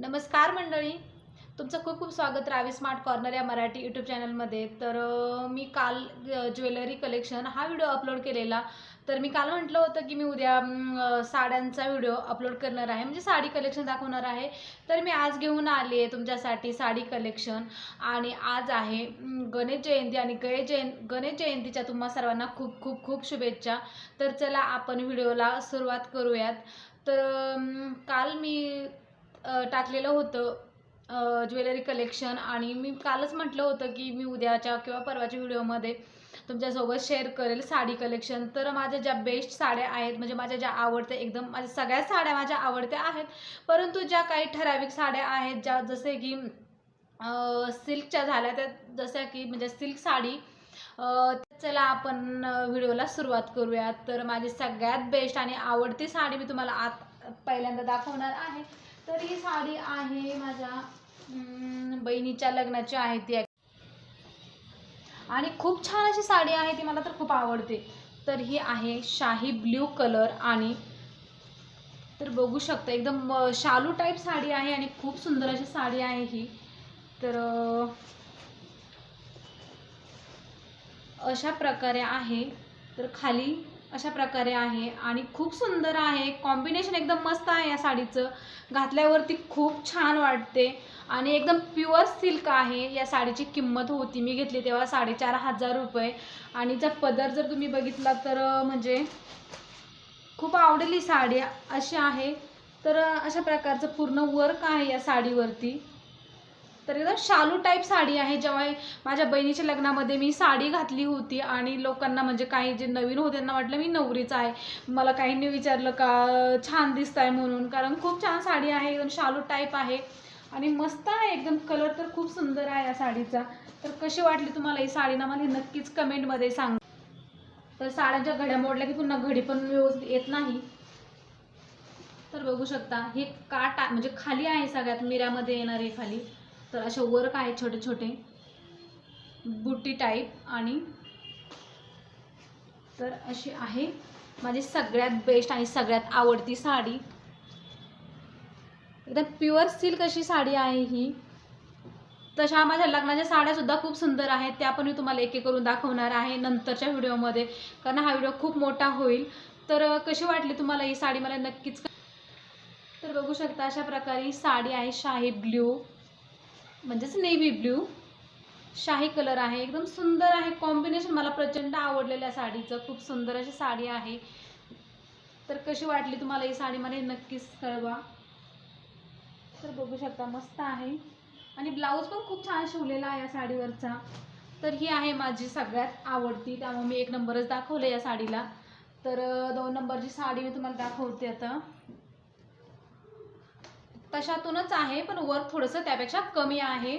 नमस्कार मंडळी. तुमचं खूप खूप स्वागत रावी स्मार्ट कॉर्नर या मराठी यूट्यूब चॅनलमध्ये तर मी काल ज्वेलरी कलेक्शन हा व्हिडिओ अपलोड केलेला. तर मी काल म्हटलं होतं की मी उद्या साड्यांचा व्हिडिओ अपलोड करणार आहे. म्हणजे साडी कलेक्शन दाखवणार आहे. तर मी आज घेऊन आली आहे तुमच्यासाठी साडी कलेक्शन आणि आज आहे गणेश जयंती आणि गणेश जयं गणेश जयंतीच्या तुम्हा सर्वांना खूप खूप खूप शुभेच्छा. तर चला आपण व्हिडिओला सुरुवात करूयात. तर काल मी टाकलेलं होतं ज्वेलरी कलेक्शन आणि मी कालच म्हटलं होतं की मी उद्याच्या किंवा परवाच्या व्हिडिओमध्ये तुमच्यासोबत शेअर करेल साडी कलेक्शन तर माझ्या ज्या बेस्ट साड्या आहेत म्हणजे माझ्या ज्या आवडत्या एकदम माझ्या सगळ्याच साड्या माझ्या आवडत्या आहेत. परंतु ज्या काही ठराविक साड्या आहेत ज्या जसे की सिल्कच्या झाल्या त्या जसं की म्हणजे सिल्क साडी चला आपण व्हिडिओला सुरुवात करूया. तर माझी सगळ्यात बेस्ट आणि आवडती साडी मी तुम्हाला आत पहिल्यांदा दाखवणार आहे. तर ही साडी आहे माझ्या बहिणीच्या लग्नाची आहे ती. आणि खूप छान अशी साडी आहे ती मला तर खूप आवडते. तर ही आहे शाही ब्ल्यू कलर आणि तर बघू शकता एकदम शालू टाईप साडी आहे आणि खूप सुंदर अशी साडी आहे ही. तर अशा प्रकारे आहे. तर खाली अशा प्रकारे आहे आणि खूप सुंदर आहे. कॉम्बिनेशन एकदम मस्त आहे या साडीचं. घातल्यावरती खूप छान वाटते. आणि एकदम प्युअर सिल्क आहे. या साडीची किंमत होती. मी घेतली तेव्हा साडेचार हजार रुपये. आणि जर पदर जर तुम्ही बघितला तर म्हणजे खूप आवडली साडी अशी आहे. तर अशा प्रकारचं पूर्ण वर्क आहे या साडीवरती. तर एकदम शालू टाईप साडी आहे. जेव्हा माझ्या बहिणीच्या लग्नामध्ये मी साडी घातली होती आणि लोकांना म्हणजे काही जे नवीन होते त्यांना वाटलं मी नवरीच आहे. मला काहींनी विचारलं का छान दिसत आहे म्हणून. कारण खूप छान साडी आहे एकदम शालू टाईप आहे आणि मस्त आहे. एकदम कलर तर खूप सुंदर आहे या साडीचा. तर कशी वाटली तुम्हाला ही साडी? ना मला नक्कीच कमेंटमध्ये सांग. तर साड्यांच्या घड्या मोडल्या की पुन्हा घडी पण व्यवस्थित येत नाही. तर बघू शकता हे काट म्हणजे खाली आहे सगळ्यात मिऱ्यामध्ये येणार आहे खाली. तर असे वर्क आहे छोटे छोटे? बुट्टी टाईप आणि तर अशी आहे माझी सगळ्यात बेस्ट आणि सगळ्यात आवडती साडी. एकदम प्युअर सिल्क अशी साडी आहे ही. तशा माझ्या लग्नाच्या साड्यासुद्धा खूप सुंदर आहेत. त्या पण मी तुम्हाला एक एक करून दाखवणार आहे नंतरच्या व्हिडिओमध्ये कारण हा व्हिडिओ खूप मोठा होईल. तर कशी वाटली तुम्हाला ही साडी? मला नक्कीच तर बघू शकता अशा प्रकारे ही साडी आहे शाही ब्ल्यू म्हणजेच नेव्ही ब्ल्यू शाही कलर आहे एकदम सुंदर आहे कॉम्बिनेशन मला प्रचंड आवडलेल्या साडीचं. खूप सुंदर अशी साडी आहे. तर कशी वाटली तुम्हाला ही साडी? मला नक्कीच कळवा. तर बघू शकता मस्त आहे. आणि ब्लाऊज पण खूप छान शिवलेला आहे या साडीवरचा. तर ही आहे माझी सगळ्यात आवडती. त्यामुळे मी एक नंबरच दाखवलं या साडीला. तर दोन नंबरची साडी मी तुम्हाला दाखवते आता. तशातूनच आहे पण वर्क थोडंसं त्यापेक्षा कमी आहे.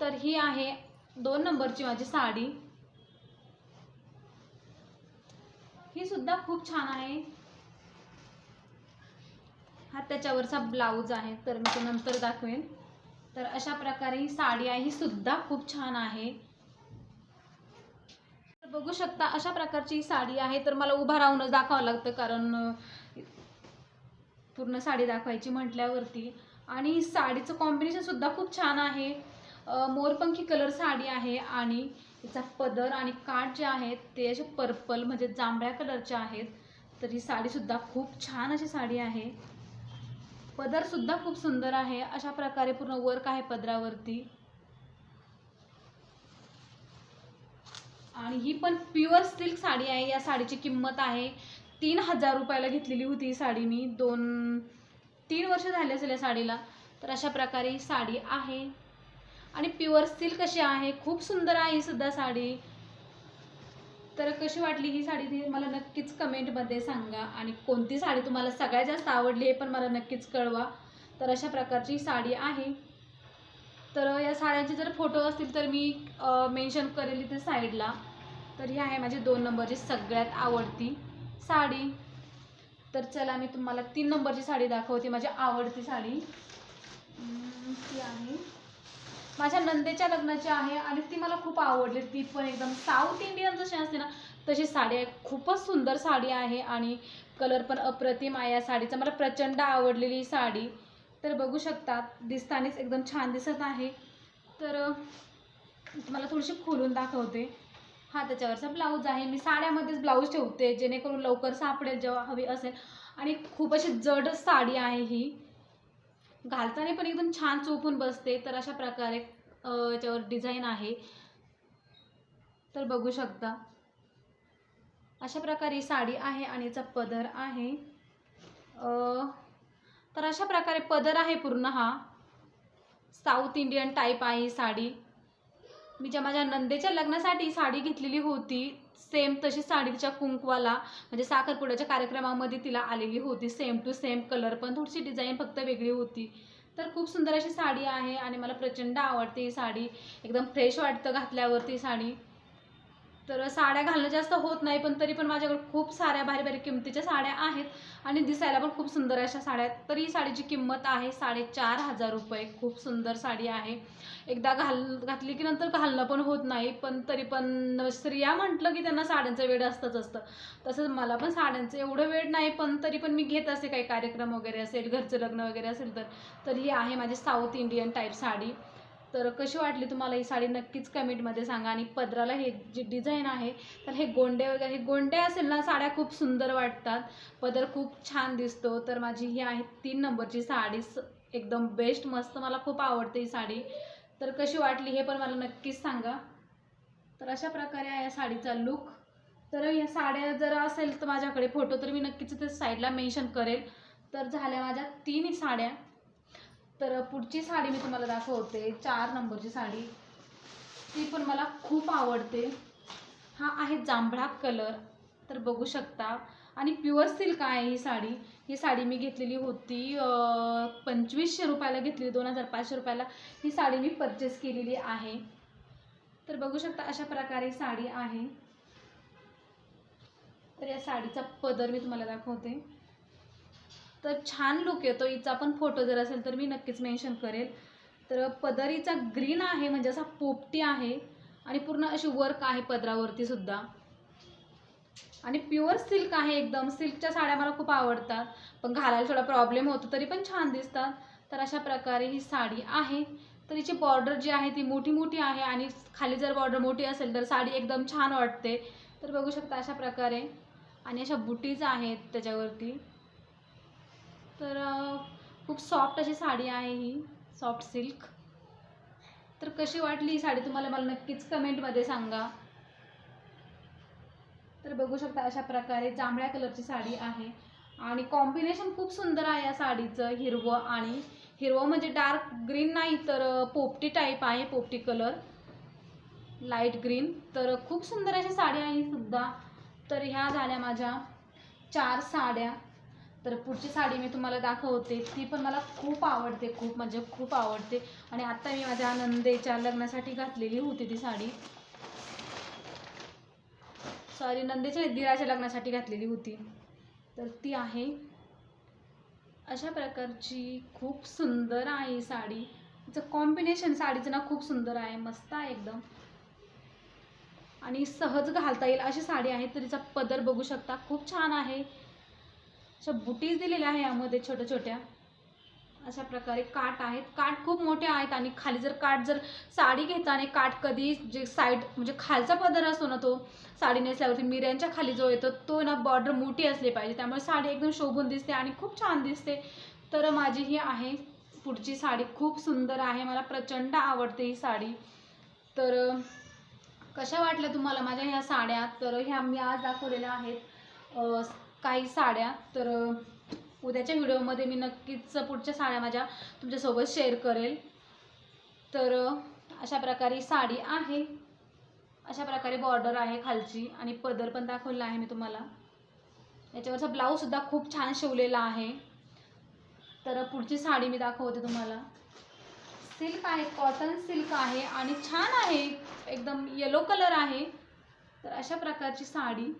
तर ही आहे दोन नंबरची माझी साडी. ही सुद्धा खूप छान आहे. हा त्याच्यावरचा ब्लाऊज आहे तर मी तो नंतर दाखवेन. तर अशा प्रकारे ही साडी आहे ही सुद्धा खूप छान आहे. तर बघू शकता अशा प्रकारची ही साडी आहे तर मला उभा राहूनच दाखवावं लागतं कारण पूर्ण साडी दाखवायची म्हटल्यावरती. आणि साडीचं कॉम्बिनेशन सुद्धा खूप छान आहे. मोरपंखी कलर साडी आहे आणि तिचा पदर आणि काठ जे आहेत ते असे पर्पल म्हणजे जांभळ्या कलरचे आहेत. तर ही साडीसुद्धा खूप छान अशी साडी आहे. पदरसुद्धा खूप सुंदर आहे. अशा प्रकारे पूर्ण वर्क आहे पदरावरती. आणि ही पण प्युअर सिल्क साडी आहे. या साडीची किंमत आहे तीन हजार रुपयाला घेतलेली होती ही साडी मी. दोन तीन वर्ष झाले असेल या साडीला. तर अशा प्रकारे ही साडी आहे. आणि प्युअर सिल्क अशी आहे? खूप सुंदर आहे ही सुद्धा साडी. तर कशी वाटली ही साडी ती मला नक्कीच कमेंटमध्ये सांगा. आणि कोणती साडी तुम्हाला सगळ्यात जास्त आवडली हे पण मला नक्कीच कळवा. तर अशा प्रकारची ही साडी आहे. तर या साड्यांचे जर फोटो असतील तर मी मेन्शन करेल इथे साईडला तर ही आहे माझी दोन नंबरची सगळ्यात आवडती. साडी. तर चला मी तुम्हाला तीन नंबरची साडी दाखवते माझी आवडती साडी. ती आहे. माझ्या नंदेच्या लग्नाची आहे आणि ती मला खूप आवडली. ती पण एकदम साऊथ इंडियन जशी असते ना तशी साडी आहे. खूपच सुंदर साडी आहे आणि कलर पण अप्रतिम आहे या साडीचा. मला प्रचंड आवडलेली साडी. तर बघू शकतात दिसतानीच एकदम छान दिसत आहे. तर तुम्हाला थोडीशी खोलून दाखवते. हा त्याच्यावरचा ब्लाऊज आहे. मी साड्यामध्येच ब्लाऊज ठेवते जेणेकरून लवकर सापडेल जेव्हा हवी असेल. आणि खूप अशी जड साडी आहे ही. घालताना पण एकदम छान चोपून बसते. तर अशा प्रकारे याच्यावर डिझाईन आहे. तर बघू शकता. अशा प्रकारे ही साडी आहे आणि याचा पदर आहे. तर अशा प्रकारे पदर आहे पूर्ण हा. साऊथ इंडियन टाईप आहे ही साडी. मी ज्या माझ्या नंदेच्या लग्नासाठी साडी घेतलेली होती सेम तशी साडी तिच्या कुंकवाला म्हणजे साखरपुड्याच्या कार्यक्रमामध्ये तिला आलेली होती सेम टू सेम कलर पण थोडीशी डिझाईन फक्त वेगळी होती. तर खूप सुंदर अशी साडी आहे आणि मला प्रचंड आवडते ही साडी. एकदम फ्रेश वाटतं घातल्यावरती साडी. तर साड्या घालणं जास्त होत नाही पण तरी पण माझ्याकडे खूप साऱ्या भारी भारी किमतीच्या साड्या आहेत आणि दिसायला पण खूप सुंदर अशा साड्या आहेत. तर ही साडीची किंमत आहे साडेचार हजार रुपये. खूप सुंदर साडी आहे. एकदा घाल घातली की नंतर घालणं पण होत नाही पण तरी पण स्त्रिया म्हटलं की त्यांना साड्यांचं वेळ असतंच असतं. तसंच मला पण साड्यांचं एवढं वेळ नाही पण तरी पण मी घेत असते काही कार्यक्रम वगैरे असेल घरचं लग्न वगैरे असेल तर तर ही आहे माझी साऊथ इंडियन टाईप साडी. तर कशी वाटली तुम्हाला ही साडी? नक्कीच कमेंटमध्ये सांगा. आणि पदराला हे जे डिझाईन आहे तर हे गोंडे वगैरे हे गोंडे असेल ना साड्या खूप सुंदर वाटतात. पदर खूप छान दिसतो. तर माझी ही आहे तीन नंबरची साडी. स- एकदम बेस्ट मस्त मला खूप आवडते ही साडी. तर कशी वाटली हे पण मला नक्कीच सांगा. तर अशा प्रकारे आहे या साडीचा लुक तर या साड्या जर असेल तर माझ्याकडे फोटो तर मी नक्कीच ते साईडला मेन्शन करेल. तर झाल्या माझ्या तीन साड्या. तर पुढची साडी मी तुम्हाला दाखवते. चार नंबरची साडी. ती पण मला खूप आवडते. हा आहे जांभळा कलर. तर बघू शकता. आणि प्युअर सिल्क आहे ही साडी. ही साडी मी घेतलेली होती पंचवीसशे रुपयाला घेतली दोन हजार पाचशे रुपयाला. ही साडी मी परचेस केलेली आहे. तर बघू शकता अशा प्रकारे साडी आहे. तर या साडीचा पदर मी तुम्हाला दाखवते. तर छान लुक येतो. हिचा पण फोटो जर असेल तर मी नक्कीच मेन्शन करेल. तर पदरीचा ग्रीन आहे म्हणजे असा पोपटी आहे आणि पूर्ण अशी वर्क आहे पदरावरती सुद्धा. आणि प्युअर सिल्क आहे एकदम. सिल्कच्या साड्या मला खूप आवडतात. पण घालायला थोडा प्रॉब्लेम होतो तरी पण छान दिसतात. तर अशा प्रकारे ही साडी आहे. तर हिची बॉर्डर जी आहे ती मोठी मोठी आहे आणि खाली जर बॉर्डर मोठी असेल तर साडी एकदम छान वाटते. तर बघू शकता अशा प्रकारे. आणि अशा बुटीज आहेत त्याच्यावरती. तर खूप सॉफ्ट अशी साडी आहे ही सॉफ्ट सिल्क तर कशी वाटली ही साडी तुम्हाला मला नक्कीच कमेंटमध्ये सांगा. तर बघू शकता अशा प्रकारे जांभळ्या कलरची साडी आहे. आणि कॉम्बिनेशन खूप सुंदर आहे या साडीचं हिरवं आणि हिरवं म्हणजे डार्क ग्रीन नाही तर पोपटी टाईप आहे पोपटी कलर लाइट ग्रीन तर खूप सुंदर अशी साडी आहे सुद्धा. तर ह्या झाल्या माझ्या चार साड्या. तर पुढची साडी मी तुम्हाला दाखवते. ती पण मला खूप आवडते खूप म्हणजे खूप आवडते. आणि आत्ता मी माझ्या नंदेच्या लग्नासाठी घातलेली होती ती साडी. सॉरी नंदेच्या दिराच्या लग्नासाठी घातलेली होती. तर ती आहे. अशा प्रकारची खूप सुंदर आहे साडी. तिचं कॉम्बिनेशन साडीचं ना खूप सुंदर आहे मस्त आहे एकदम. आणि सहज घालता येईल अशी साडी आहे तर तिचा पदर बघू शकता. खूप छान आहे. अशा बुटीज दिलेल्या आहे यामध्ये छोट्या छोट्या अशा प्रकारे काठ आहेत. काठ खूप मोठे आहेत आणि खाली जर काठ जर साडी घेताना काठ कधी जे साईड म्हणजे खालचा पदर असतो ना तो साडी नेसल्यावरती मिऱ्यांच्या खाली जो येतो तो ना बॉर्डर मोठी असली पाहिजे. त्यामुळे साडी एकदम शोभून दिसते आणि खूप छान दिसते. तर माझी ही आहे पुढची साडी. खूप सुंदर आहे. मला प्रचंड आवडते ही साडी. तर कशा वाटल्या तुम्हाला माझ्या ह्या साड्या? तर ह्या मी आज दाखवलेल्या आहेत. काही साड्या तर उद्याच्या व्हिडिओमध्ये मी नक्कीच पुढच्या साड्या माझ्या तुमच्यासोबत शेअर करेल. तर अशा प्रकारे साडी आहे. अशा प्रकारे बॉर्डर आहे खालची आणि पदर पण दाखवला आहे मी तुम्हाला. याच्यावरचा ब्लाऊजसुद्धा खूप छान शिवलेला आहे. तर पुढची साडी मी दाखवते तुम्हाला. सिल्क आहे कॉटन सिल्क आहे आणि छान आहे. एकदम येलो कलर आहे. तर अशा प्रकारची साडी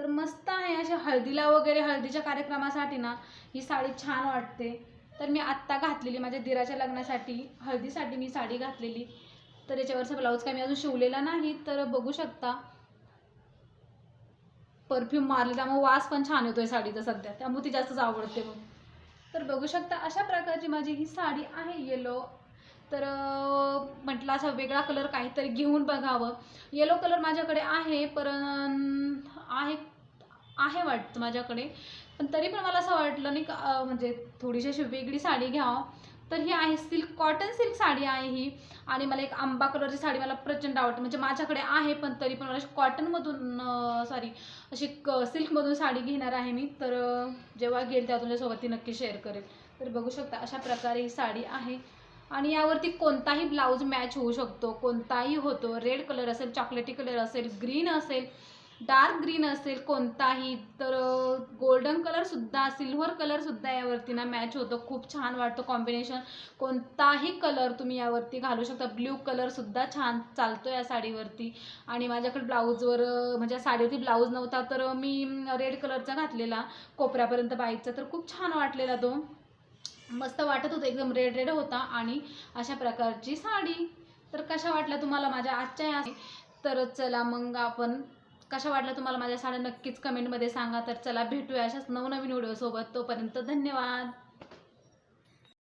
तर मस्त आहे. अशा हळदीला वगैरे हळदीच्या कार्यक्रमासाठी ना ही साडी छान वाटते. तर मी आत्ता घातलेली माझ्या दिराच्या लग्नासाठी. हळदीसाठी मी साडी घातलेली. तर याच्यावरचा ब्लाऊज काय मी अजून शिवलेला नाही तर बघू शकता. परफ्यूम मारले त्यामुळे वास पण छान येतोय साडीचा सध्या. त्यामुळे ती जास्तच आवडते मग. तर बघू शकता अशा प्रकारची माझी ही साडी आहे येलो तर म्हटलं असा वेगळा कलर काहीतरी घेऊन बघावं. येलो कलर माझ्याकडे आहे पण आहे आहे वाटतं माझ्याकडे. पण तरी पण मला असं वाटलं नाही का म्हणजे थोडीशी अशी वेगळी साडी घ्यावं. तर ही आहे सिल्क कॉटन सिल्क साडी आहे ही. आणि मला एक आंबा कलरची साडी मला प्रचंड आवडते. म्हणजे माझ्याकडे आहे पण तरी पण मला कॉटनमधून सॉरी अशी क सिल्कमधून साडी घेणार आहे मी. तर जेव्हा घेईल तेव्हा तुमच्यासोबत ती नक्की शेअर करेल. तर बघू शकता अशा प्रकारे ही साडी आहे. आणि यावरती कोणताही ब्लाऊज मॅच होऊ शकतो. कोणताही होतो. रेड कलर असेल चॉकलेटी कलर असेल ग्रीन असेल डार्क ग्रीन असेल कोणताही तर गोल्डन कलरसुद्धा सिल्वर कलरसुद्धा यावरती ना मॅच होतो. खूप छान वाटतो कॉम्बिनेशन कोणताही कलर तुम्ही यावरती घालू शकता. ब्ल्यू कलरसुद्धा छान चालतो या साडीवरती. आणि माझ्याकडे ब्लाऊजवर म्हणजे साडीवरती ब्लाऊज नव्हता तर मी रेड कलरचा घातलेला कोपऱ्यापर्यंत बाईकचा. तर खूप छान वाटलेला तो. मस्त वाटत होतं. एकदम रेड रेड होता. आणि अशा प्रकारची साडी. तर कशा वाटल्या तुम्हाला माझ्या आजच्या या तर चला मग आपण कशा वाटल्या तुम्हाला माझ्या साड्या? नक्कीच कमेंटमध्ये सांगा. तर चला भेटूया अशाच नवनवीन व्हिडिओसोबत. तोपर्यंत धन्यवाद.